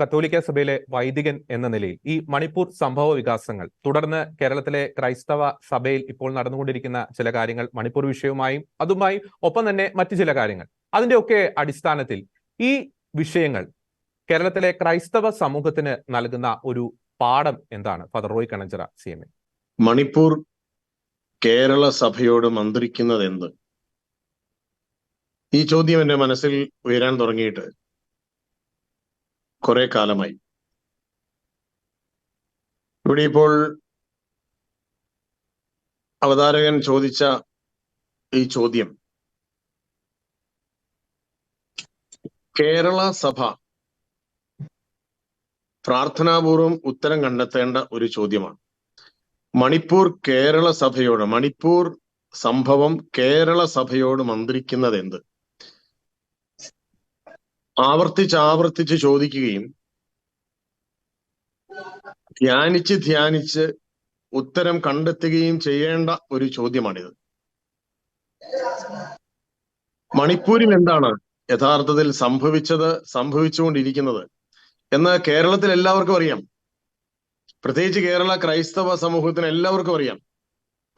കത്തോലിക്ക സഭയിലെ വൈദികൻ എന്ന നിലയിൽ ഈ മണിപ്പൂർ സംഭവ വികാസങ്ങൾ തുടർന്ന് കേരളത്തിലെ ക്രൈസ്തവ സഭയിൽ ഇപ്പോൾ നടന്നുകൊണ്ടിരിക്കുന്ന ചില കാര്യങ്ങൾ മണിപ്പൂർ വിഷയവുമായും അതുമായി ഒപ്പം തന്നെ മറ്റു ചില കാര്യങ്ങൾ. അതിന്റെ ഒക്കെ അടിസ്ഥാനത്തിൽ ഈ വിഷയങ്ങൾ കേരളത്തിലെ ക്രൈസ്തവ സമൂഹത്തിന് നൽകുന്ന ഒരു പാഠം എന്താണ്? Father Roy Kananchira C M A. Manipur Kerala സഭയോട് മന്ത്രിക്കുന്നത് എന്ത് ഈ ചോദ്യം എന്റെ മനസ്സിൽ ഉയരാൻ തുടങ്ങിയിട്ട് കുറെ കാലമായി. ഇവിടെ ഇപ്പോൾ അവതാരകൻ ചോദിച്ച ഈ ചോദ്യം. കേരള സഭ പ്രാർത്ഥനാപൂർവം ഉത്തരം കണ്ടെത്തേണ്ട ഒരു ചോദ്യമാണ്. മണിപ്പൂർ കേരള സഭയോട് മണിപ്പൂർ സംഭവം കേരള സഭയോട് മന്ത്രിക്കുന്നത് എന്ത് ആവർത്തിച്ച് ആവർത്തിച്ച് ചോദിക്കുകയും ധ്യാനിച്ച് ധ്യാനിച്ച് ഉത്തരം കണ്ടെത്തുകയും ചെയ്യേണ്ട ഒരു ചോദ്യമാണിത്. മണിപ്പൂരിൽ എന്താണ് യഥാർത്ഥത്തിൽ സംഭവിച്ചത് സംഭവിച്ചുകൊണ്ടിരിക്കുന്നത്? എന്ന് കേരളത്തിൽ എല്ലാവർക്കും അറിയാം. പ്രത്യേകിച്ച് കേരള ക്രൈസ്തവ സമൂഹത്തിന് എല്ലാവർക്കും അറിയാം.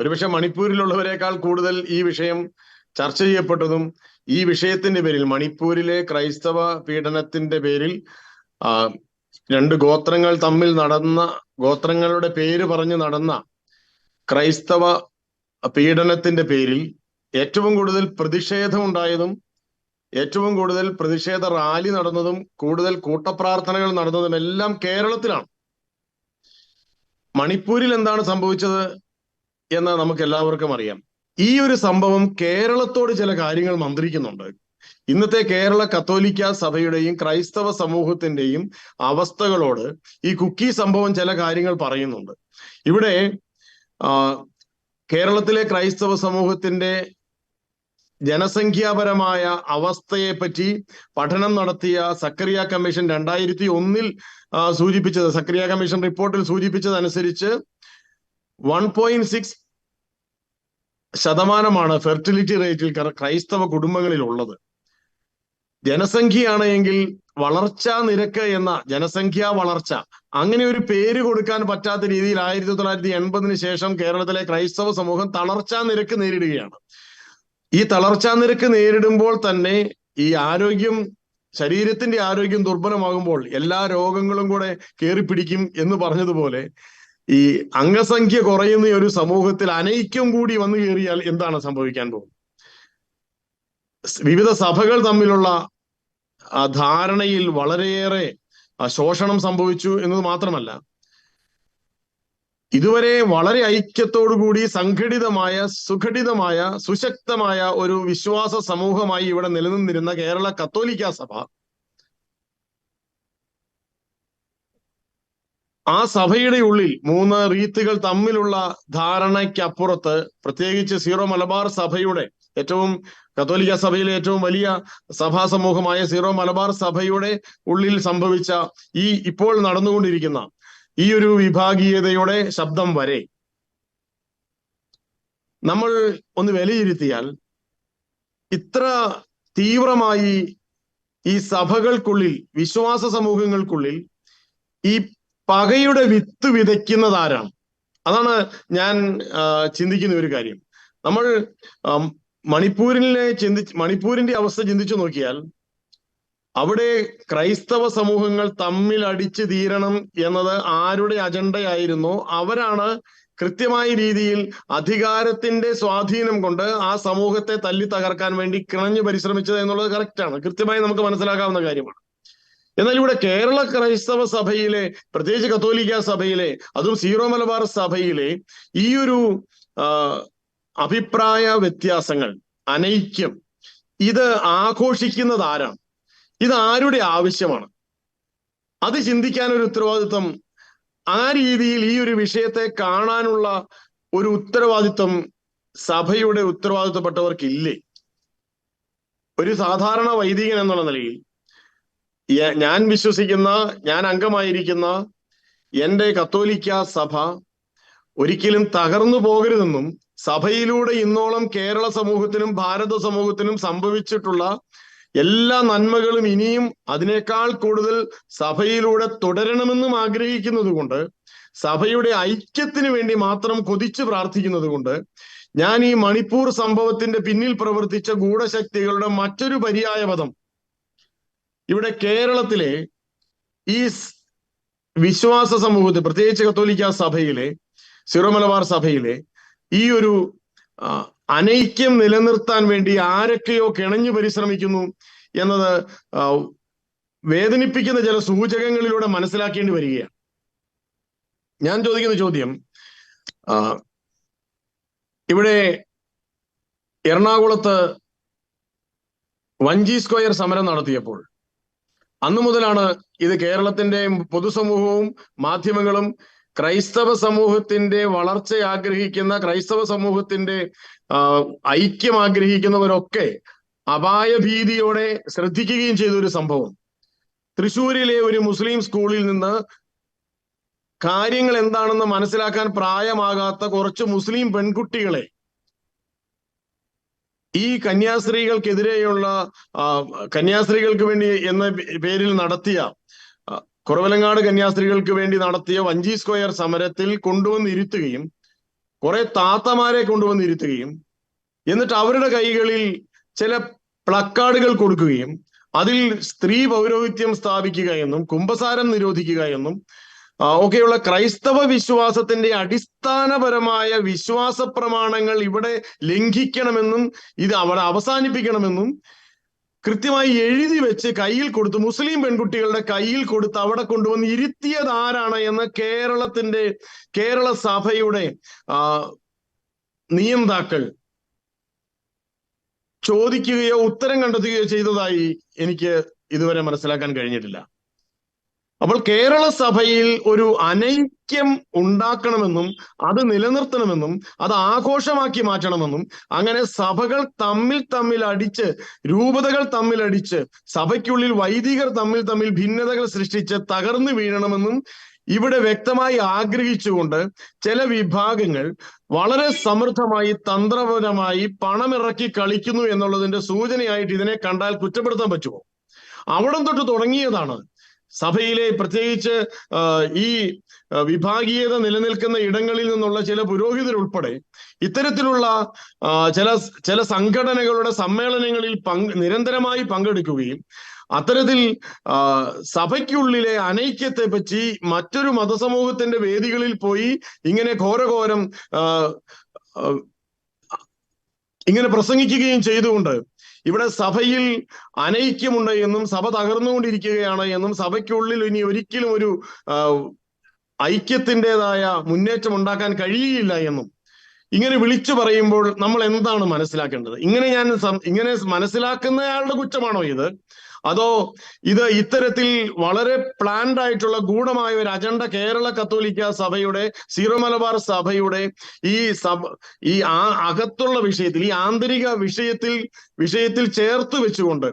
ഒരുപക്ഷെ മണിപ്പൂരിലുള്ളവരെക്കാൾ കൂടുതൽ ഈ വിഷയം ചർച്ച ചെയ്യപ്പെട്ടതും ഈ വിഷയത്തിന്റെ പേരിൽ മണിപ്പൂരിലെ ക്രൈസ്തവ പീഡനത്തിന്റെ പേരിൽ രണ്ട് ഗോത്രങ്ങൾ തമ്മിൽ നടന്ന ഗോത്രങ്ങളുടെ പേര് പറഞ്ഞ് നടന്ന ക്രൈസ്തവ പീഡനത്തിന്റെ പേരിൽ ഏറ്റവും കൂടുതൽ പ്രതിഷേധം ഉണ്ടായതും ഏറ്റവും കൂടുതൽ പ്രതിഷേധ റാലി നടന്നതും കൂടുതൽ കൂട്ടപ്രാർത്ഥനകൾ നടന്നതും എല്ലാം കേരളത്തിലാണ്. മണിപ്പൂരിൽ എന്താണ് സംഭവിച്ചത് എന്ന് നമുക്ക് എല്ലാവർക്കും അറിയാം. ഈ ഒരു സംഭവം കേരളത്തോട് ചില കാര്യങ്ങൾ മന്ത്രിക്കുന്നുണ്ട്. ഇന്നത്തെ കേരള കത്തോലിക്ക സഭയുടെയും ക്രൈസ്തവ സമൂഹത്തിന്റെയും അവസ്ഥകളോട് ഈ കുക്കി സംഭവം ചില കാര്യങ്ങൾ പറയുന്നുണ്ട്. ഇവിടെ കേരളത്തിലെ ക്രൈസ്തവ സമൂഹത്തിന്റെ ജനസംഖ്യാപരമായ അവസ്ഥയെ പറ്റി പഠനം നടത്തിയ സക്രിയ കമ്മീഷൻ രണ്ടായിരത്തി ഒന്നിൽ സൂചിപ്പിച്ചത് സക്രിയ കമ്മീഷൻ റിപ്പോർട്ടിൽ സൂചിപ്പിച്ചതനുസരിച്ച് വൺ പോയിന്റ് സിക്സ് ശതമാനമാണ് ഫെർട്ടിലിറ്റി റേറ്റിൽ ക്രൈസ്തവ കുടുംബങ്ങളിൽ ഉള്ളത് ജനസംഖ്യയാണ് എങ്കിൽ വളർച്ചാ നിരക്ക് എന്ന ജനസംഖ്യാ വളർച്ച അങ്ങനെ ഒരു പേര് കൊടുക്കാൻ പറ്റാത്ത രീതിയിൽ ആയിരത്തി തൊള്ളായിരത്തി എൺപതിന് ശേഷം കേരളത്തിലെ ക്രൈസ്തവ സമൂഹം തളർച്ചാ നിരക്ക് നേരിടുകയാണ്. ഈ തളർച്ചാ നിരക്ക് നേരിടുമ്പോൾ തന്നെ ഈ ആരോഗ്യം ശരീരത്തിന്റെ ആരോഗ്യം ദുർബലമാകുമ്പോൾ എല്ലാ രോഗങ്ങളും കൂടെ കയറി പിടിക്കും എന്ന് പറഞ്ഞതുപോലെ ഈ അംഗസംഖ്യ കുറയുന്ന ഒരു സമൂഹത്തിൽ അനൈക്യം കൂടി വന്നു കയറിയാൽ എന്താണ് സംഭവിക്കാൻ പോകുന്നത്? വിവിധ സഭകൾ തമ്മിലുള്ള ധാരണയിൽ വളരെയേറെ ശോഷണം സംഭവിച്ചു എന്നത് മാത്രമല്ല ഇതുവരെ വളരെ ഐക്യത്തോടുകൂടി സംഘടിതമായ സുഘടിതമായ സുശക്തമായ ഒരു വിശ്വാസ സമൂഹമായി ഇവിടെ നിലനിന്നിരുന്ന കേരള കത്തോലിക്ക സഭ ആ സഭയുടെ ഉള്ളിൽ മൂന്ന് റീത്തുകൾ തമ്മിലുള്ള ധാരണയ്ക്കപ്പുറത്ത് പ്രത്യേകിച്ച് സീറോ മലബാർ സഭയുടെ ഏറ്റവും കത്തോലിക്ക സഭയിലെ ഏറ്റവും വലിയ സഭാ സമൂഹമായ സീറോ മലബാർ സഭയുടെ ഉള്ളിൽ സംഭവിച്ച ഈ ഇപ്പോൾ നടന്നുകൊണ്ടിരിക്കുന്ന ഈ ഒരു വിഭാഗീയതയുടെ ശബ്ദം വരെ. നമ്മൾ ഒന്ന് വിലയിരുത്തിയാൽ ഇത്ര തീവ്രമായി ഈ സഭകൾക്കുള്ളിൽ വിശ്വാസ സമൂഹങ്ങൾക്കുള്ളിൽ ഈ പകയുടെ വിത്ത് വിതയ്ക്കുന്നത് ആരാണ് അതാണ് ഞാൻ ചിന്തിക്കുന്ന ഒരു കാര്യം. നമ്മൾ മണിപ്പൂരിനെ ചിന്തി മണിപ്പൂരിന്റെ അവസ്ഥ ചിന്തിച്ചു നോക്കിയാൽ അവിടെ ക്രൈസ്തവ സമൂഹങ്ങൾ തമ്മിൽ അടിച്ചു തീരണം എന്നത് ആരുടെ അജണ്ടയായിരുന്നോ അവരാണ് കൃത്യമായ രീതിയിൽ അധികാരത്തിന്റെ സ്വാധീനം കൊണ്ട് ആ സമൂഹത്തെ തല്ലി തകർക്കാൻ വേണ്ടി കിണഞ്ഞു പരിശ്രമിച്ചത് എന്നുള്ളത് ആണ്. കൃത്യമായി നമുക്ക് മനസ്സിലാക്കാവുന്ന കാര്യമാണ്. എന്നാൽ ഇവിടെ കേരള ക്രൈസ്തവ സഭയിലെ പ്രത്യേകിച്ച് കത്തോലിക്ക സഭയിലെ അതും സീറോ മലബാർ സഭയിലെ ഈ ഒരു അഭിപ്രായ വ്യത്യാസങ്ങൾ അനൈക്യം ഇത് ആഘോഷിക്കുന്നത് ആരാണ്? ഇത് ആരുടെ ആവശ്യമാണ്? അത് ചിന്തിക്കാൻ ഒരു ഉത്തരവാദിത്വം ആ രീതിയിൽ ഈ ഒരു വിഷയത്തെ കാണാനുള്ള ഒരു ഉത്തരവാദിത്വം സഭയുടെ ഉത്തരവാദിത്വപ്പെട്ടവർക്കില്ലേ ഒരു സാധാരണ വൈദികൻ എന്നുള്ള നിലയിൽ ഞാൻ വിശ്വസിക്കുന്ന ഞാൻ അംഗമായിരിക്കുന്ന എന്റെ കത്തോലിക്ക സഭ ഒരിക്കലും തകർന്നു പോകരുതെന്നും സഭയിലൂടെ ഇന്നോളം കേരള സമൂഹത്തിനും ഭാരത സമൂഹത്തിനും സംഭവിച്ചിട്ടുള്ള എല്ലാ നന്മകളും ഇനിയും അതിനേക്കാൾ കൂടുതൽ സഭയിലൂടെ തുടരണമെന്നും ആഗ്രഹിക്കുന്നത് കൊണ്ട് സഭയുടെ ഐക്യത്തിന് വേണ്ടി മാത്രം കൊതിച്ചു പ്രാർത്ഥിക്കുന്നത് കൊണ്ട് ഞാൻ ഈ മണിപ്പൂർ സംഭവത്തിന്റെ പിന്നിൽ പ്രവർത്തിച്ച ഗൂഢശക്തികളുടെ മറ്റൊരു പര്യായ പദം ഇവിടെ കേരളത്തിലെ ഈ വിശ്വാസ സമൂഹത്തിൽ പ്രത്യേകിച്ച് കത്തോലിക്ക സഭയിലെ സിറോ മലബാർ സഭയിലെ ഈ ഒരു അനൈക്യം നിലനിർത്താൻ വേണ്ടി ആരൊക്കെയോ കിണഞ്ഞു പരിശ്രമിക്കുന്നു എന്നത് വേദനിപ്പിക്കുന്ന ചില സൂചകങ്ങളിലൂടെ മനസ്സിലാക്കേണ്ടി വരികയാണ്. ഞാൻ ചോദിക്കുന്ന ചോദ്യം ഇവിടെ എറണാകുളത്ത് വഞ്ചി സ്ക്വയർ സമരം നടത്തിയപ്പോൾ അന്നു മുതലാണ് ഇത് കേരളത്തിന്റെ പൊതുസമൂഹവും മാധ്യമങ്ങളും ക്രൈസ്തവ സമൂഹത്തിന്റെ വളർച്ച ആഗ്രഹിക്കുന്ന ക്രൈസ്തവ സമൂഹത്തിന്റെ ഐക്യം ആഗ്രഹിക്കുന്നവരൊക്കെ അപായ ഭീതിയോടെ ശ്രദ്ധിക്കുകയും ചെയ്ത ഒരു സംഭവം. തൃശൂരിലെ ഒരു മുസ്ലിം സ്കൂളിൽ നിന്ന് കാര്യങ്ങൾ എന്താണെന്ന് മനസ്സിലാക്കാൻ പ്രായമാകാത്ത കുറച്ച് മുസ്ലിം പെൺകുട്ടികളെ ഈ കന്യാസ്ത്രീകൾക്കെതിരെയുള്ള കന്യാസ്ത്രീകൾക്ക് വേണ്ടി എന്ന പേരിൽ നടത്തിയ കുറവലങ്ങാട് കന്യാസ്ത്രീകൾക്ക് വേണ്ടി നടത്തിയ വഞ്ചി സ്ക്വയർ സമരത്തിൽ കൊണ്ടുവന്നിരുത്തുകയും കുറെ താത്തമാരെ കൊണ്ടുവന്നിരുത്തുകയും എന്നിട്ട് അവരുടെ കൈകളിൽ ചില പ്ലക്കാർഡുകൾ കൊടുക്കുകയും അതിൽ സ്ത്രീ പൗരോഹിത്യം സ്ഥാപിക്കുക എന്നും കുമ്പസാരം നിരോധിക്കുക എന്നും ഒക്കെയുള്ള ക്രൈസ്തവ വിശ്വാസത്തിന്റെ അടിസ്ഥാനപരമായ വിശ്വാസ പ്രമാണങ്ങൾ ഇവിടെ ലംഘിക്കണമെന്നും ഇത് അവിടെ അവസാനിപ്പിക്കണമെന്നും കൃത്യമായി എഴുതി വെച്ച് കയ്യിൽ കൊടുത്ത് മുസ്ലിം പെൺകുട്ടികളുടെ കയ്യിൽ കൊടുത്ത് അവിടെ കൊണ്ടുവന്ന് ഇരുത്തിയത് ആരാണ് എന്ന് കേരളത്തിന്റെ കേരള സഭയുടെ നിയന്താക്കൾ ചോദിക്കുകയോ ഉത്തരം കണ്ടെത്തുകയോ ചെയ്തതായി എനിക്ക് ഇതുവരെ മനസ്സിലാക്കാൻ കഴിഞ്ഞിട്ടില്ല. അപ്പോൾ കേരള സഭയിൽ ഒരു അനൈക്യം ഉണ്ടാക്കണമെന്നും അത് നിലനിർത്തണമെന്നും അത് ആഘോഷമാക്കി മാറ്റണമെന്നും അങ്ങനെ സഭകൾ തമ്മിൽ തമ്മിൽ അടിച്ച് രൂപതകൾ തമ്മിൽ അടിച്ച് സഭയ്ക്കുള്ളിൽ വൈദികർ തമ്മിൽ തമ്മിൽ ഭിന്നതകൾ സൃഷ്ടിച്ച് തകർന്നു വീഴണമെന്നും ഇവിടെ വ്യക്തമായി ആഗ്രഹിച്ചുകൊണ്ട് ചില വിഭാഗങ്ങൾ വളരെ സമൃദ്ധമായി തന്ത്രപരമായി പണമിറക്കി കളിക്കുന്നു എന്നുള്ളതിന്റെ സൂചനയായിട്ട് ഇതിനെ കണ്ടാൽ കുറ്റപ്പെടുത്താൻ പറ്റുമോ? അവിടം തൊട്ട് തുടങ്ങിയതാണ് സഭയിലെ പ്രത്യേകിച്ച് ഈ വിഭാഗീയത നിലനിൽക്കുന്ന ഇടങ്ങളിൽ നിന്നുള്ള ചില പുരോഹിതരുൾപ്പെടെ ഇത്തരത്തിലുള്ള ചില ചില സംഘടനകളുടെ സമ്മേളനങ്ങളിൽ പങ്ക് നിരന്തരമായി പങ്കെടുക്കുകയും അത്തരത്തിൽ സഭയ്ക്കുള്ളിലെ അനൈക്യത്തെ പറ്റി മറ്റൊരു മതസമൂഹത്തിന്റെ വേദികളിൽ പോയി ഇങ്ങനെ ഘോരഘോരം ഇങ്ങനെ പ്രസംഗിക്കുകയും ചെയ്തുകൊണ്ട് ഇവിടെ സഭയിൽ അനൈക്യമുണ്ട് എന്നും സഭ തകർന്നുകൊണ്ടിരിക്കുകയാണ് എന്നും സഭയ്ക്കുള്ളിൽ ഇനി ഒരിക്കലും ഒരു ഐക്യത്തിന്റെതായ മുന്നേറ്റം ഉണ്ടാക്കാൻ കഴിയില്ല എന്നും ഇങ്ങനെ വിളിച്ചു പറയുമ്പോൾ നമ്മൾ എന്താണ് മനസ്സിലാക്കേണ്ടത്? ഇങ്ങനെ ഞാൻ ഇങ്ങനെ മനസ്സിലാക്കുന്നയാളുടെ കുറ്റമാണോ ഇത്? അതോ ഇത് ഇത്തരത്തിൽ വളരെ പ്ലാൻഡ് ആയിട്ടുള്ള ഗൂഢമായ ഒരു അജണ്ട കേരള കത്തോലിക്ക സഭയുടെ സീറോ മലബാർ സഭയുടെ ഈ സഭ ഈ ആ അകത്തുള്ള വിഷയത്തിൽ ഈ ആന്തരിക വിഷയത്തിൽ വിഷയത്തിൽ ചേർത്ത് വെച്ചുകൊണ്ട്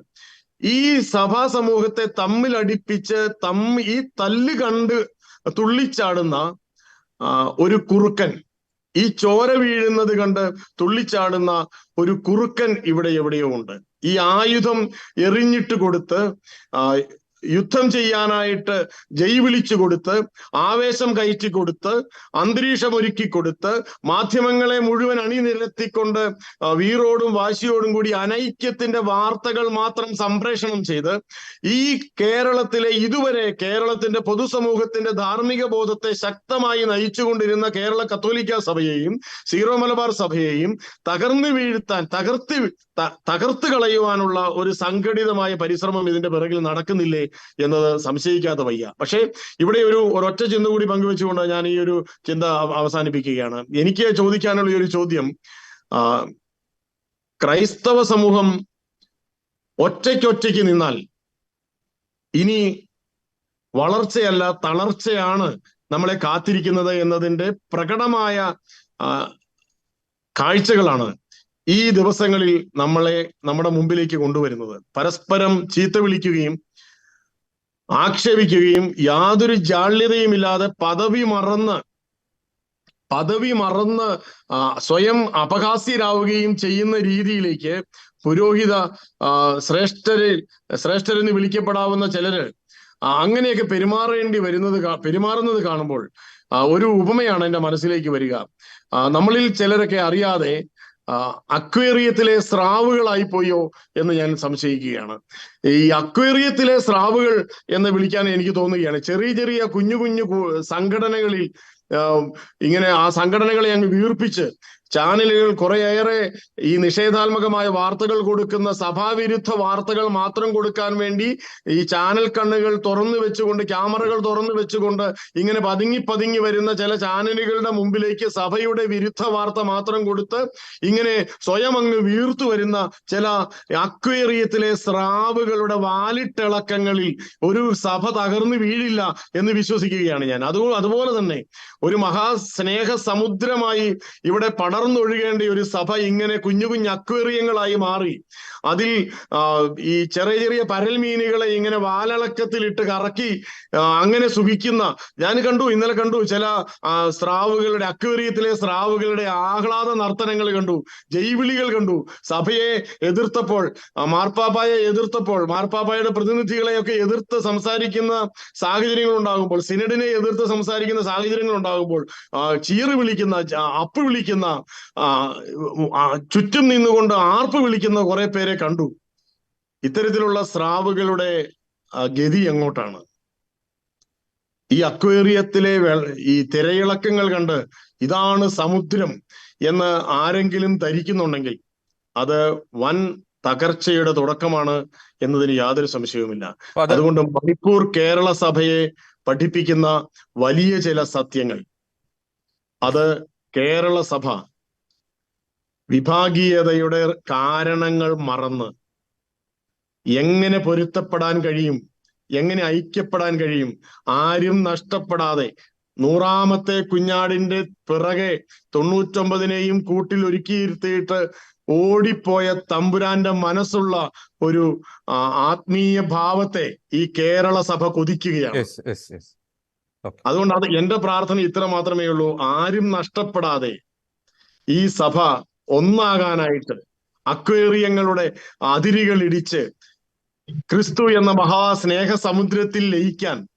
ഈ സഭാ സമൂഹത്തെ തമ്മിലടിപ്പിച്ച് തമ്മി ഈ തല്ല് കണ്ട് തുള്ളിച്ചാടുന്ന ഒരു കുറുക്കൻ ഈ ചോര വീഴുന്നത് കണ്ട് തുള്ളിച്ചാടുന്ന ഒരു കുറുക്കൻ ഇവിടെ എവിടെയോ ഉണ്ട്. ഈ ആയുധം എറിഞ്ഞിട്ട് കൊടുത്ത് യുദ്ധം ചെയ്യാനായിട്ട് ജയ് വിളിച്ചു കൊടുത്ത് ആവേശം കയറ്റി കൊടുത്ത് അന്തരീക്ഷം ഒരുക്കി കൊടുത്ത് മാധ്യമങ്ങളെ മുഴുവൻ അണിനിരത്തിക്കൊണ്ട് വീറോടും വാശിയോടും കൂടി അനൈക്യത്തിന്റെ വാർത്തകൾ മാത്രം സംപ്രേഷണം ചെയ്ത് ഈ കേരളത്തിലെ ഇതുവരെ കേരളത്തിന്റെ പൊതുസമൂഹത്തിന്റെ ധാർമ്മിക ബോധത്തെ ശക്തമായി നയിച്ചുകൊണ്ടിരുന്ന കേരള കത്തോലിക്ക സഭയെയും സീറോ മലബാർ സഭയെയും തകർന്നു വീഴ്ത്താൻ തകർത്തി തകർത്ത് കളയുവാനുള്ള ഒരു സംഘടിതമായ പരിശ്രമം ഇതിന്റെ പിറകിൽ നടക്കുന്നില്ലേ? എന്നത് സംശയിക്കാതെ വയ്യ. പക്ഷേ ഇവിടെ ഒരു ഒരൊറ്റ ചിന്ത കൂടി പങ്കുവെച്ചുകൊണ്ട് ഞാൻ ഈ ഒരു ചിന്ത അവസാനിപ്പിക്കുകയാണ്. എനിക്ക് ചോദിക്കാനുള്ള ഒരു ചോദ്യം ക്രൈസ്തവ സമൂഹം ഒറ്റയ്ക്കൊറ്റയ്ക്ക് നിന്നാൽ ഇനി വളർച്ചയല്ല തളർച്ചയാണ് നമ്മളെ കാത്തിരിക്കുന്നത് എന്നതിന്റെ പ്രകടമായ കാഴ്ചകളാണ് ഈ ദിവസങ്ങളിൽ നമ്മളെ നമ്മുടെ മുമ്പിലേക്ക് കൊണ്ടുവരുന്നത്. പരസ്പരം ചീത്ത വിളിക്കുകയും ആക്ഷേപിക്കുകയും യാതൊരു ജാള്യതയുമില്ലാതെ പദവി മറന്ന് പദവി മറന്ന് സ്വയം അപഹാസ്യരാവുകയും ചെയ്യുന്ന രീതിയിലേക്ക് പുരോഹിത ശ്രേഷ്ഠരിൽ ശ്രേഷ്ഠരെന്ന് വിളിക്കപ്പെടാവുന്ന ചിലര് അങ്ങനെയൊക്കെ പെരുമാറേണ്ടി വരുന്നത് പെരുമാറുന്നത് കാണുമ്പോൾ ഒരു ഉപമയാണ് എന്റെ മനസ്സിലേക്ക് വരിക. നമ്മളിൽ ചിലരൊക്കെ അറിയാതെ അക്വേറിയത്തിലെ സ്രാവുകളായി പോയോ എന്ന് ഞാൻ സംശയിക്കുകയാണ്. ഈ അക്വേറിയത്തിലെ സ്രാവുകൾ എന്ന് വിളിക്കാൻ എനിക്ക് തോന്നുകയാണ്. ചെറിയ ചെറിയ കുഞ്ഞു കുഞ്ഞു സംഘടനകളിൽ ഇങ്ങനെ ആ സംഘടനകളെ അങ്ങ് വീർപ്പിച്ച് ചാനലുകൾ കുറേയേറെ ഈ നിഷേധാത്മകമായ വാർത്തകൾ കൊടുക്കുന്ന സഭാവിരുദ്ധ വാർത്തകൾ മാത്രം കൊടുക്കാൻ വേണ്ടി ഈ ചാനൽ കണ്ണുകൾ തുറന്നു വെച്ചുകൊണ്ട് ക്യാമറകൾ തുറന്നു വെച്ചുകൊണ്ട് ഇങ്ങനെ പതുങ്ങി പതുങ്ങി വരുന്ന ചില ചാനലുകളുടെ മുമ്പിലേക്ക് സഭയുടെ വിരുദ്ധ വാർത്ത മാത്രം കൊടുത്ത് ഇങ്ങനെ സ്വയം അങ്ങ് വീർത്തു വരുന്ന ചില അക്വേറിയത്തിലെ സ്രാവുകളുടെ വാലിട്ടിളക്കങ്ങളിൽ ഒരു സഭ തകർന്നു വീഴില്ല എന്ന് വിശ്വസിക്കുകയാണ് ഞാൻ. അത് അതുപോലെ തന്നെ ഒരു മഹാസ്നേഹ സമുദ്രമായി ഇവിടെ പടർന്നൊഴുകേണ്ട ഒരു സഭ ഇങ്ങനെ കുഞ്ഞു കുഞ്ഞു അക്വേറിയങ്ങളായി മാറി. അതിൽ ഈ ചെറിയ ചെറിയ പരൽ മീനുകളെ ഇങ്ങനെ വാലളക്കത്തിലിട്ട് കറക്കി അങ്ങനെ സുഖിക്കുന്ന ഞാൻ കണ്ടു ഇന്നലെ കണ്ടു ചില സ്രാവുകളുടെ അക്വേറിയത്തിലെ സ്രാവുകളുടെ ആഹ്ലാദ നർത്തനങ്ങൾ കണ്ടു ജൈവിളികൾ കണ്ടു. സഭയെ എതിർത്തപ്പോൾ മാർപ്പാപ്പായെ എതിർത്തപ്പോൾ മാർപ്പാപ്പായുടെ പ്രതിനിധികളെയൊക്കെ എതിർത്ത് സംസാരിക്കുന്ന സാഹചര്യങ്ങൾ ഉണ്ടാകുമ്പോൾ സിനഡിനെ എതിർത്ത് സംസാരിക്കുന്ന സാഹചര്യങ്ങൾ ഉണ്ടാകുമ്പോൾ ചീറ് വിളിക്കുന്ന അപ്പ് വിളിക്കുന്ന ചുറ്റും നിന്നുകൊണ്ട് ആർപ്പ് വിളിക്കുന്ന കുറെ പേരെ കണ്ടു. ഇത്തരത്തിലുള്ള സ്രാവുകളുടെ ഗതി എങ്ങോട്ടാണ്? ഈ അക്വേറിയത്തിലെ ഈ തിരയിളക്കങ്ങൾ കണ്ട് ഇതാണ് സമുദ്രം എന്ന് ആരെങ്കിലും ധരിക്കുന്നുണ്ടെങ്കിൽ അത് വൻ തകർച്ചയുടെ തുടക്കമാണ് എന്നതിന് യാതൊരു സംശയവുമില്ല. അതുകൊണ്ട് മണിപ്പൂർ കേരള സഭയെ പഠിപ്പിക്കുന്ന വലിയ ചില സത്യങ്ങൾ. അത് കേരള സഭ വിഭാഗീയതയുടെ കാരണങ്ങൾ മറന്ന് എങ്ങനെ പൊരുത്തപ്പെടാൻ കഴിയും? എങ്ങനെ ഐക്യപ്പെടാൻ കഴിയും? ആരും നഷ്ടപ്പെടാതെ നൂറാമത്തെ കുഞ്ഞാടിന്റെ പിറകെ തൊണ്ണൂറ്റൊമ്പതിനെയും കൂട്ടിൽ ഒരുക്കിയിരുത്തിയിട്ട് ഓടിപ്പോയ തമ്പുരാന്റെ മനസ്സുള്ള ഒരു ആത്മീയ ഭാവത്തെ ഈ കേരള സഭ കൊതിക്കുകയാണ്. അതുകൊണ്ട് അത് എന്റെ പ്രാർത്ഥന ഇത്ര മാത്രമേ ഉള്ളൂ. ആരും നഷ്ടപ്പെടാതെ ഈ സഭ ഒന്നാകാനായിട്ട് അക്വേറിയങ്ങളുടെ അതിരുകൾ ഇടിച്ച് ക്രിസ്തു എന്ന മഹാസ്നേഹ സമുദ്രത്തിൽ ലയിക്കാൻ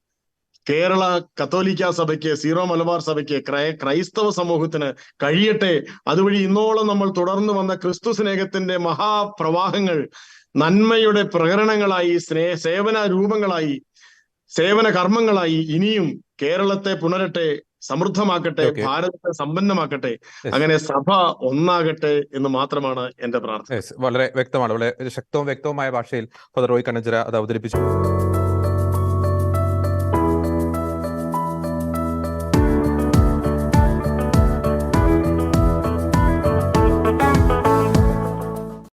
കേരള കത്തോലിക്ക സഭയ്ക്ക് സീറോ മലബാർ സഭയ്ക്ക് ക്രൈ- ക്രൈസ്തവ സമൂഹത്തിന് കഴിയട്ടെ. അതുവഴി ഇന്നോളം നമ്മൾ തുടർന്നു വന്ന ക്രിസ്തു സ്നേഹത്തിന്റെ മഹാപ്രവാഹങ്ങൾ നന്മയുടെ പ്രകരണങ്ങളായി സ്നേഹ സേവന രൂപങ്ങളായി സേവന കർമ്മങ്ങളായി ഇനിയും കേരളത്തെ പുണരട്ടെ സമൃദ്ധമാക്കട്ടെ ഭാരതത്തെ സമ്പന്നമാക്കട്ടെ അങ്ങനെ സഭ ഒന്നാകട്ടെ എന്ന് മാത്രമാണ് എന്റെ പ്രാർത്ഥന. വളരെ വ്യക്തമാണ്. വളരെ ശക്തവും വ്യക്തവുമായ ഭാഷയിൽ ഫദർ റോയ് കണ്ണഞ്ചിറ അത് അവതരിപ്പിച്ചു.